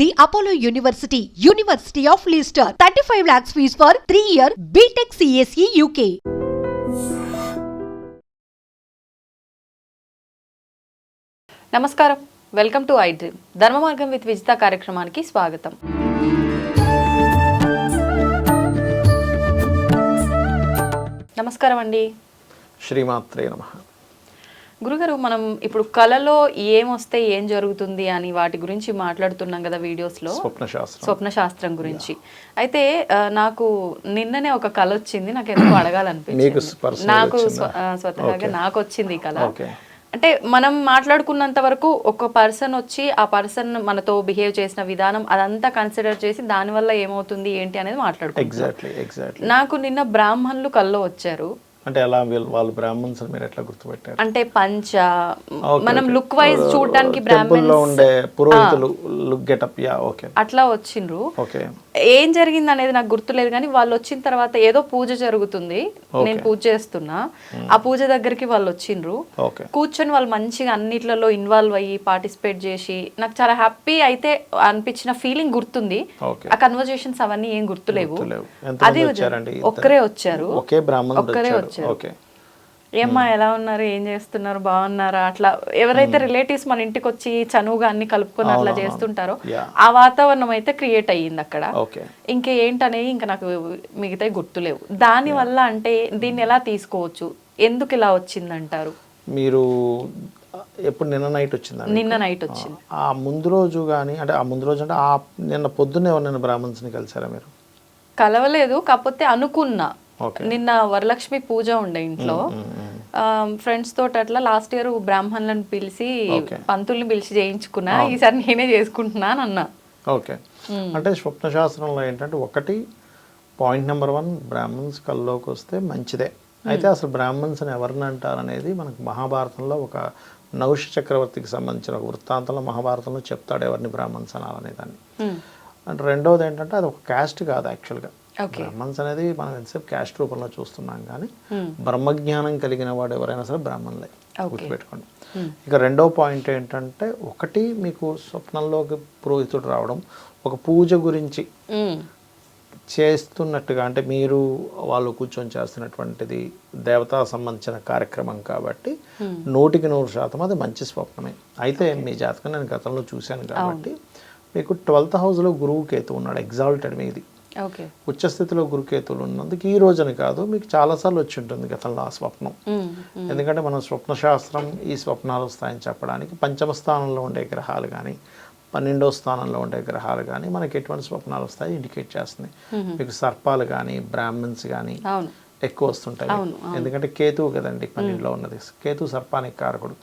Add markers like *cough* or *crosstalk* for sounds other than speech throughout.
The Apollo university university of Leicester thirty five lakhs fees for three year BTech CSE UK నమస్కారం. Welcome to I dream Dharma Margam with Vijitha కార్యక్రమానికి స్వాగతం. నమస్కారం అండి. శ్రీమాత్రే నమః. గురుగారు మనం ఇప్పుడు కళలో ఏమొస్తే ఏం జరుగుతుంది అని వాటి గురించి మాట్లాడుతున్నాం కదా వీడియోస్లో. స్వప్న శాస్త్రం స్వప్న శాస్త్రం గురించి అయితే నాకు నిన్ననే ఒక కళ వచ్చింది. నాకు ఎందుకు అడగాలనిపించింది. నాకు స్వతహాగా. నాకు వచ్చింది? ఈ కళ అంటే మనం మాట్లాడుకున్నంత వరకు ఒక పర్సన్ వచ్చి ఆ పర్సన్ మనతో బిహేవ్ చేసిన విధానం అదంతా కన్సిడర్ చేసి దానివల్ల ఏమవుతుంది ఏంటి అనేది మాట్లాడుకుంటాం నాకు నిన్న బ్రాహ్మణులు కల్లో వచ్చారు. అంటే ఎలా వీళ్ళు బ్రాహ్మణ్స్ మీరు ఎట్లా గుర్తుపెట్టారు? అంటే పంచ మనం. లుక్ వైజ్ చూడడానికి బ్రాహ్మణ్స్ ఉండే పురోహితులు లుక్ గెటప్ యా ఓకే అట్లా వచ్చిండ్రు. ఓకే ఏం జరిగింది అనేది నాకు గుర్తులేదు కానీ వాళ్ళు వచ్చిన తర్వాత ఏదో పూజ జరుగుతుంది. నేను పూజ చేస్తున్నా. ఆ పూజ దగ్గరికి వాళ్ళు వచ్చిండ్రు. కూర్చొని వాళ్ళు మంచిగా అన్నిట్లలో ఇన్వాల్వ్ అయ్యి పార్టిసిపేట్ చేసి నాకు చాలా హ్యాపీ అయితే అనిపించిన ఫీలింగ్ గుర్తుంది. ఆ కన్వర్జేషన్స్ అవన్నీ ఏం గుర్తులేవు. అది? ఒక్కరే వచ్చారు. ఒక్కరే వచ్చారు. ఓకే. ఏమ్మా ఎలా ఉన్నారు? ఏం చేస్తున్నారు? బాగున్నారా? అట్లా ఎవరైతే రిలేటివ్స్ మన ఇంటికి వచ్చి చనువుగా అన్ని కలుపుకొని అట్లా చేస్తుంటారో. ఆ వాతావరణం అయితే క్రియేట్ అయ్యింది అక్కడ. ఓకే. ఇంకా ఏంటనేది ఇంకా నాకు మిగతా గుర్తులేవు. దాని వల్ల అంటే దీన్ని ఎలా తీసుకోవచ్చు? ఎందుకు ఇలా వచ్చిందంటారు? మీరు ఎప్పుడు నిన్న నైట్ వచ్చిందండి నిన్న నైట్ వచ్చింది. ఆ ముందు రోజు కానీ అంటే ఆ ముందు రోజు అంటే ఆ నిన్న పొద్దున్నే నిన్న బ్రాహ్మణ్స్ని కలిసారా మీరు? కలవలేదు కాకపోతే అనుకున్నా. నిన్న వరలక్ష్మి పూజ ఉండే ఇంట్లో. ఫ్రెండ్స్ తోటి అట్లా లాస్ట్ ఇయర్ బ్రాహ్మణులను పిలిచి. పంతుల్ని పిలిచి చేయించుకున్నా ఈసారి నేనే చేసుకుంటున్నా అని అన్నా. ఓకే అంటే స్వప్న శాస్త్రంలో ఏంటంటే ఒకటి పాయింట్ నెంబర్ వన్ బ్రాహ్మణ్స్ కల్లోకి వస్తే మంచిదే. అయితే అసలు బ్రాహ్మణ్స్ అని ఎవరిని అంటారు అనేది మనకు మహాభారతంలో ఒక నౌష చక్రవర్తికి సంబంధించిన ఒక వృత్తాంతంలో మహాభారతంలో చెప్తాడు ఎవరిని బ్రాహ్మణ్స్ అనాలనే దాన్ని. అంటే రెండోది ఏంటంటే అది ఒక క్యాస్ట్ కాదు యాక్చువల్గా. బ్రాహ్మణ్స్ అనేది మనం ఎంతసేపు క్యాస్ట్ రూపంలో చూస్తున్నాం కానీ బ్రహ్మజ్ఞానం కలిగిన వాడు ఎవరైనా సరే బ్రాహ్మణులే గుర్తుపెట్టుకోండి. ఇక రెండో పాయింట్ ఏంటంటే ఒకటి మీకు స్వప్నంలోకి పురోహితుడు రావడం ఒక పూజ గురించి ఉమ్, చేస్తున్నట్టుగా అంటే మీరు వాళ్ళు కూర్చొని చేస్తున్నటువంటిది దేవతా సంబంధించిన కార్యక్రమం కాబట్టి నూటికి నూరు శాతం అది మంచి స్వప్నమే. అయితే మీ జాతకం నేను గతంలో చూశాను కాబట్టి మీకు ట్వెల్త్ హౌస్లో గురువు కేతు ఉన్నాడు ఎగ్జాల్టెడ్ మీది. ఉచ్చస్థితిలో గురుకేతువులు ఉన్నందుకు ఈ రోజున కాదు మీకు చాలాసార్లు వచ్చి ఉంటుంది గతంలో ఆ స్వప్నం. ఎందుకంటే మనం స్వప్న శాస్త్రం ఈ స్వప్నాలు వస్తాయని చెప్పడానికి పంచమ స్థానంలో ఉండే గ్రహాలు కానీ పన్నెండో స్థానంలో ఉండే గ్రహాలు కానీ మనకి ఎటువంటి స్వప్నాలు వస్తాయి ఇండికేట్ చేస్తుంది మీకు సర్పాలు కానీ బ్రాహ్మణ్స్ కానీ ఎక్కువ వస్తుంటాయి. ఎందుకంటే కేతువు కదండి పన్నెండులో ఉన్నది. కేతు సర్పానికి కారకుడు.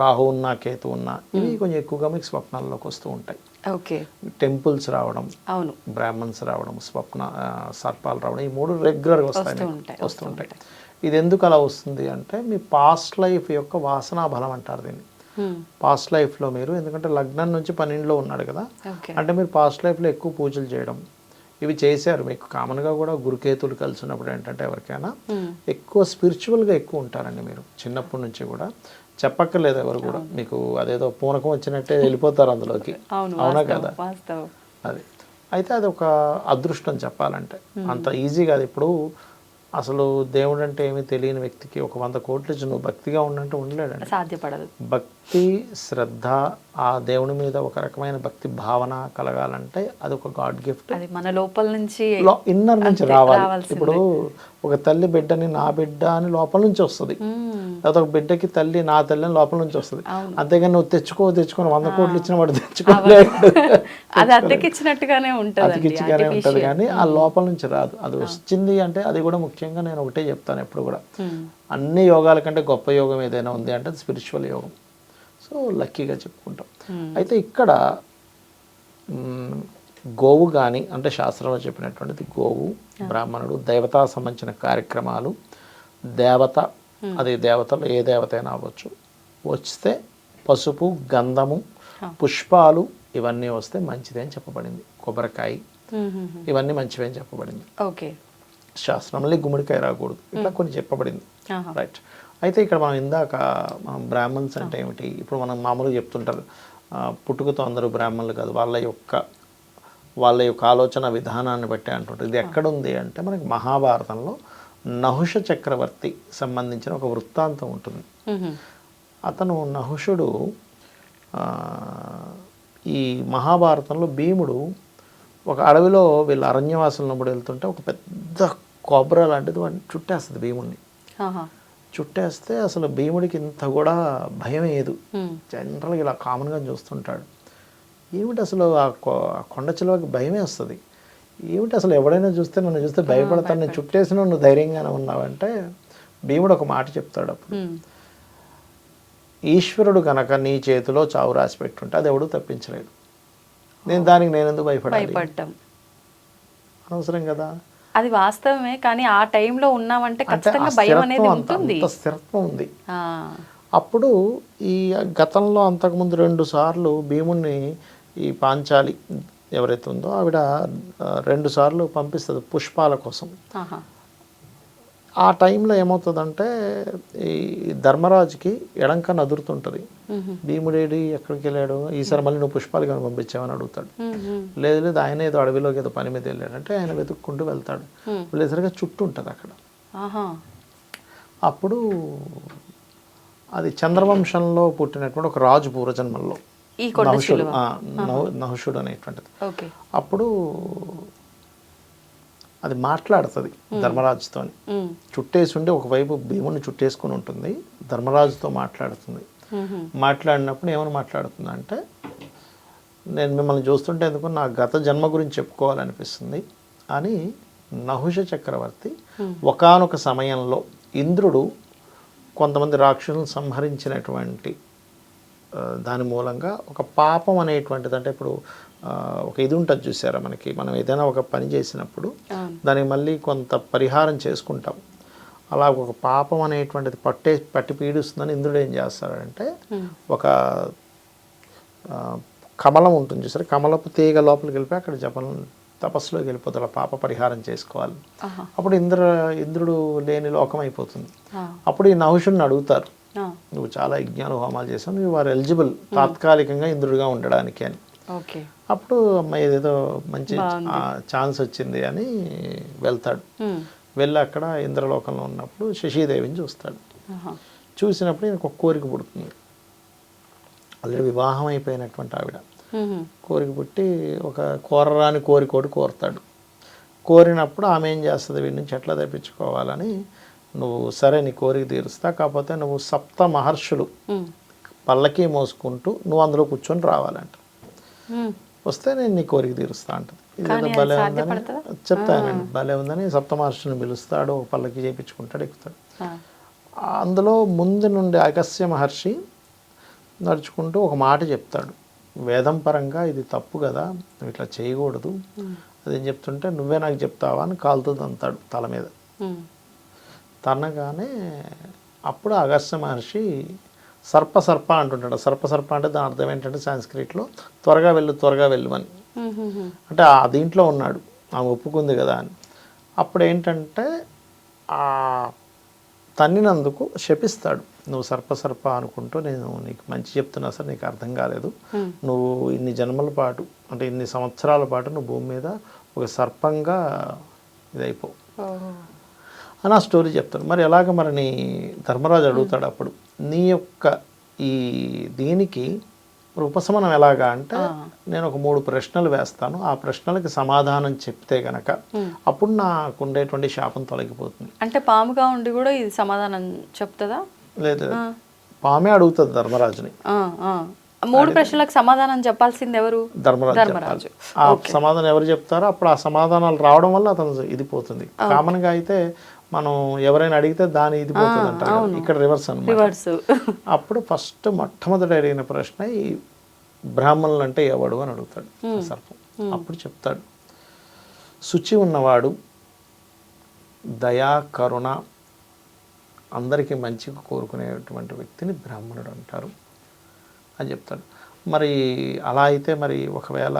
రాహు ఉన్నా కేతు ఉన్నా ఇవి కొంచెం ఎక్కువగా మీకు స్వప్నాల్లోకి వస్తూ ఉంటాయి. ఓకే. టెంపుల్స్ రావడం అవును. బ్రాహ్మణ్స్ రావడం స్వప్న సర్పాలు రావడం ఈ మూడు రెగ్యులర్గా వస్తాయి వస్తూ మీకు. ఉంటాయి, వస్తూ ఉంటాయి. ఇది ఎందుకు అలా వస్తుంది అంటే మీ పాస్ట్ లైఫ్ యొక్క వాసనా బలం అంటారు దీన్ని. పాస్ట్ లైఫ్లో మీరు ఎందుకంటే లగ్నం నుంచి పన్నెండులో ఉన్నాడు కదా అంటే మీరు పాస్ట్ లైఫ్లో ఎక్కువ పూజలు చేయడం ఇవి చేశారు. మీకు కామన్గా కూడా గురుకేతులు కలిసి ఉన్నప్పుడు ఏంటంటే ఎవరికైనా ఎక్కువ స్పిరిచువల్గా ఎక్కువ ఉంటారండి మీరు. చిన్నప్పటి నుంచి కూడా చెప్పక్కర్లేదు ఎవరు కూడా. మీకు అదేదో పూనకం వచ్చినట్టే వెళ్ళిపోతారు అందులోకి. అవును కదా? అది. అయితే అది ఒక అదృష్టం చెప్పాలంటే. అంత ఈజీ కాదు. ఇప్పుడు అసలు దేవుడు అంటే ఏమీ తెలియని వ్యక్తికి ఒక వంద కోట్లు ఇచ్చి నువ్వు భక్తిగా ఉండంటే ఉండలేడండి. సాధ్యపడదు. భక్తి శ్రద్ధ ఆ దేవుని మీద ఒక రకమైన భక్తి భావన కలగాలంటే అది ఒక గాడ్ గిఫ్ట్. మన లోపల నుంచి ఇన్నర్ నుంచి రావాలి. ఇప్పుడు ఒక తల్లి బిడ్డని నా బిడ్డ అని లోపల నుంచి వస్తుంది. లేకపోతే ఒక బిడ్డకి తల్లి నా తల్లి అని లోపల నుంచి వస్తుంది. అంతేగాని నువ్వు తెచ్చుకో తెచ్చుకొని వంద కోట్లు ఇచ్చిన వాడు తెచ్చుకోలేడు. అది అద్దెకిచ్చినట్టుగానే ఉంటుంది కానీ ఆ లోపల నుంచి రాదు. అది వచ్చింది అంటే అది కూడా ముఖ్యంగా నేను ఒకటే చెప్తాను ఎప్పుడు కూడా. అన్ని యోగాల కంటే గొప్ప యోగం ఏదైనా ఉంది అంటే స్పిరిచువల్ యోగం. సో లక్కీగా చెప్పుకుంటాం. అయితే ఇక్కడ గోవు కానీ అంటే శాస్త్రంలో చెప్పినటువంటిది గోవు బ్రాహ్మణుడు దేవతా సంబంధించిన కార్యక్రమాలు దేవత అది దేవతలు ఏ దేవత అయినా అవ్వచ్చు. వస్తే పసుపు గంధము పుష్పాలు ఇవన్నీ వస్తే మంచిది అని చెప్పబడింది. కొబ్బరికాయ. ఇవన్నీ మంచివి అని చెప్పబడింది. ఓకే. శాస్త్రం మళ్ళీ గుమ్మడికాయ రాకూడదు. ఇట్లా కొన్ని చెప్పబడింది. రైట్ అయితే ఇక్కడ మనం ఇందాక మనం బ్రాహ్మణ్స్ అంటే ఏమిటి? ఇప్పుడు మనం మామూలుగా చెప్తుంటారు. పుట్టుకతో అందరూ బ్రాహ్మణులు కాదు. వాళ్ళ యొక్క వాళ్ళ యొక్క ఆలోచన విధానాన్ని బట్టి అంటుంటారు ఇది ఎక్కడుంది అంటే మనకి మహాభారతంలో నహుష చక్రవర్తి సంబంధించిన ఒక వృత్తాంతం ఉంటుంది. అతను నహుషుడు ఈ మహాభారతంలో భీముడు ఒక అడవిలో వీళ్ళు అరణ్యవాసులు ఉన్నప్పుడు వెళ్తుంటే ఒక పెద్ద కొబ్బరి లాంటిది వాడిని చుట్టేస్తుంది భీముడిని. చుట్టేస్తే అసలు భీముడికి ఇంత కూడా భయం లేదు మ్మ్. జనరల్గా ఇలా కామన్గా చూస్తుంటాడు ఏమిటి అసలు ఆ కొండ చిలువకి భయమే వస్తుంది? ఏమిటి అసలు ఎవడైనా చూస్తే నన్ను చూస్తే భయపడతాను నేను చుట్టేసిన నువ్వు ధైర్యంగానే ఉన్నావంటే భీముడు ఒక మాట చెప్తాడు అప్పుడు. ఈశ్వరుడు కనుక నీ చేతిలో చావు రాసి పెట్టుంటే అది ఎవడు తప్పించలేడు నేను దానికి నేను ఎందుకు భయపడాలి? భయపడ్డం. అవసరం కదా. అది వాస్తవమే కానీ ఆ టైంలో ఉన్నామంటే ఖచ్చితంగా భయం అనేది ఉంటుంది. స్థిరత్వం ఉంది. అప్పుడు ఈ గతంలో అంతకుముందు రెండు సార్లు భీముణ్ణి ఈ పాంచాలి ఎవరైతే ఉందో ఆవిడ రెండు సార్లు పంపిస్తుంది పుష్పాల కోసం. ఆ టైంలో ఏమవుతుందంటే ఈ ధర్మరాజుకి ఎడంకన్ను అదురుతుంటుంది మ్మ్. భీముడేడి ఎక్కడికి వెళ్ళాడు ఈసారి మళ్ళీ నువ్వు పుష్పాలు కానీ పంపించావని అడుగుతాడు. లేదు లేదు ఆయన ఏదో అడవిలోకి ఏదో పని మీద వెళ్ళాడంటే ఆయన వెతుక్కుంటూ వెళ్తాడు వెళ్ళేసరిగా చుట్టూ ఉంటుంది అక్కడ. అప్పుడు అది చంద్రవంశంలో పుట్టినటువంటి ఒక రాజు పూర్వజన్మల్లో ఈ నహుషుడు నహుషుడు అనేటువంటిది. అప్పుడు అది మాట్లాడుతుంది ధర్మరాజుతో. చుట్టేసి ఉండి ఒకవైపు భీముని చుట్టేసుకుని ఉంటుంది ధర్మరాజుతో మాట్లాడుతుంది. మాట్లాడినప్పుడు ఏమని మాట్లాడుతుంది అంటే నేను మిమ్మల్ని చూస్తుంటే ఎందుకు నా గత జన్మ గురించి చెప్పుకోవాలనిపిస్తుంది అని నహుష చక్రవర్తి ఒకానొక సమయంలో ఇంద్రుడు కొంతమంది రాక్షసులను సంహరించినటువంటి దాని మూలంగా ఒక పాపం అనేటువంటిది అంటే ఇప్పుడు ఒక ఇది ఉంటుంది చూసారా మనకి మనం ఏదైనా ఒక పని చేసినప్పుడు. దానికి మళ్ళీ కొంత పరిహారం చేసుకుంటాం అలా ఒక పాపం అనేటువంటిది పట్టే పట్టి పీడిస్తుందని ఇంద్రుడు ఏం చేస్తాడంటే ఒక కమలం ఉంటుంది చూసారా కమలపు తీగ లోపలికి వెళ్ళిపోయి అక్కడ జపం తపస్సులోకి వెళ్ళిపోతాడు ఆ పాప పరిహారం చేసుకోవాలి. అప్పుడు ఇంద్ర ఇంద్రుడు లేని లోకం అయిపోతుంది. అప్పుడు ఈ నహుషుడిని అడుగుతారు. నువ్వు చాలా యజ్ఞాలు హోమాలు చేసావు. నువ్వు వారు ఎలిజిబుల్ తాత్కాలికంగా ఇంద్రుడిగా ఉండడానికి అని. అప్పుడు అమ్మాయి ఏదేదో మంచి ఛాన్స్ వచ్చింది అని వెళ్తాడు. వెళ్ళి అక్కడ ఇంద్రలోకంలో ఉన్నప్పుడు శశీదేవిని చూస్తాడు. చూసినప్పుడు ఈయనకు ఒక కోరిక పుడుతుంది. ఆల్రెడీ వివాహం అయిపోయినటువంటి ఆవిడ. కోరిక పుట్టి ఒక కోరరాని కోరికోటి కోరుతాడు. కోరినప్పుడు ఆమె ఏం చేస్తుంది? వీడి నుంచి ఎట్లా తెప్పించుకోవాలని నువ్వు సరే నీ కోరిక తీరుస్తా కాకపోతే నువ్వు సప్త మహర్షులు. పల్లకి మోసుకుంటూ నువ్వు అందులో కూర్చొని రావాలంట. వస్తే నేను నీ కోరిక తీరుస్తా అంటది ఇదేదో భలే ఉందని? చెప్తానండి భలే ఉందని సప్త మహర్షులను పిలుస్తాడు పల్లకి చేయించుకుంటాడు ఎక్కుతాడు. అందులో ముందు నుండి అగస్త్య మహర్షి నడుచుకుంటూ ఒక మాట చెప్తాడు వేదం పరంగా ఇది తప్పు కదా నువ్వు ఇట్లా చేయకూడదు అదేం చెప్తుంటే నువ్వే నాకు చెప్తావా అని కాలుతుంది అంతాడు తల మీద. తనగానే అప్పుడు అగస్త్య మహర్షి సర్ప సర్ప అంటుంటాడు. సర్ప సర్ప అంటే దాని అర్థం ఏంటంటే సాంస్క్రిట్లో త్వరగా వెళ్ళు త్వరగా వెళ్ళు అని. అంటే ఆ దీంట్లో ఉన్నాడు. ఆమె ఒప్పుకుంది కదా అని. అప్పుడు ఏంటంటే ఆ తన్నినందుకు శపిస్తాడు. నువ్వు సర్ప సర్ప అనుకుంటూ నేను నీకు మంచి చెప్తున్నా సార్ నీకు అర్థం కాలేదు. నువ్వు ఇన్ని జన్మల పాటు అంటే ఇన్ని సంవత్సరాల పాటు నువ్వు భూమి మీద ఒక సర్పంగా ఇదైపోవు ఓహో. అని ఆ స్టోరీ చెప్తాడు. మరి ఎలాగ మరి నీ ధర్మరాజు అడుగుతాడు అప్పుడు నీ యొక్క ఈ దీనికి ఉపశమనం ఎలాగా అంటే నేను ఒక మూడు ప్రశ్నలు వేస్తాను. ఆ ప్రశ్నలకి సమాధానం చెప్తే గనక అప్పుడు నాకు ఉండేటువంటి శాపం తొలగిపోతుంది. అంటే పాముగా ఉండి కూడా ఇది సమాధానం చెప్తుందా? లేదు. పామే అడుగుతుంది ధర్మరాజుని. మూడు ప్రశ్నలకు సమాధానం చెప్పాల్సింది ఎవరు? ధర్మరాజు ధర్మరాజు. ఆ సమాధానం ఎవరు చెప్తారో అప్పుడు ఆ సమాధానాలు రావడం వల్ల అతను ఇది పోతుంది. కామన్గా అయితే మనం ఎవరైనా అడిగితే దాని ఇది పోతుంది అంటారు. ఇక్కడ రివర్స్ రివర్స్ *laughs* అప్పుడు ఫస్ట్ మొట్టమొదటి అడిగిన ప్రశ్న ఈ బ్రాహ్మణులు అంటే ఎవడు అని అడుగుతాడు సర్పం. అప్పుడు చెప్తాడు శుచి ఉన్నవాడు దయా కరుణ అందరికీ మంచిగా కోరుకునేటువంటి వ్యక్తిని బ్రాహ్మణుడు అంటారు అని చెప్తాడు. మరి అలా అయితే మరి ఒకవేళ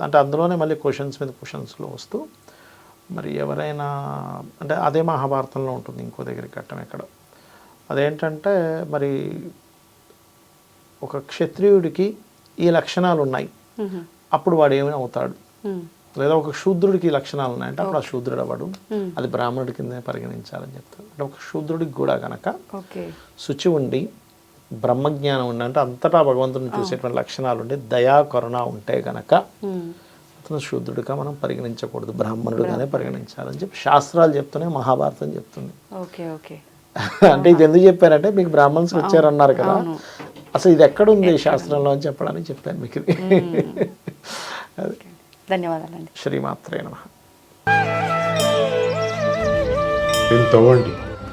అంటే అందులోనే మళ్ళీ క్వశ్చన్స్ మీద క్వశ్చన్స్లో వస్తూ మరి ఎవరైనా అంటే అదే మహాభారతంలో ఉంటుంది ఇంకో దగ్గర ఘట్టం ఎక్కడ. అదేంటంటే మరి ఒక క్షత్రియుడికి ఈ లక్షణాలు ఉన్నాయి అప్పుడు వాడు ఏమైనా అవుతాడు? లేదా ఒక శూద్రుడికి ఈ లక్షణాలు ఉన్నాయంటే అప్పుడు ఆ శూద్రుడు అవ్వడు అది బ్రాహ్మణుడి కింద పరిగణించాలని చెప్తాడు. అంటే ఒక శూద్రుడికి కూడా గనక ఓకే. శుచి ఉండి బ్రహ్మజ్ఞానం ఉండి అంటే అంతటా భగవంతుని చూసేటువంటి లక్షణాలు ఉండి దయా కరుణ ఉంటే గనక అతను శూద్రుడిగా మనం పరిగణించకూడదు. బ్రాహ్మణుడిగానే పరిగణించాలని చెప్పి శాస్త్రాలు చెప్తున్నాయి మహాభారతం చెప్తుంది. Okay okay. అంటే ఇది ఎందుకు చెప్పారంటే మీకు బ్రాహ్మణ్స్ వచ్చారన్నారు కదా. అసలు ఇది ఎక్కడ ఉంది శాస్త్రంలో అని చెప్పడానికి చెప్పాను మీకు ఇది. ధన్యవాదాలండి. శ్రీమాత్రే నమ.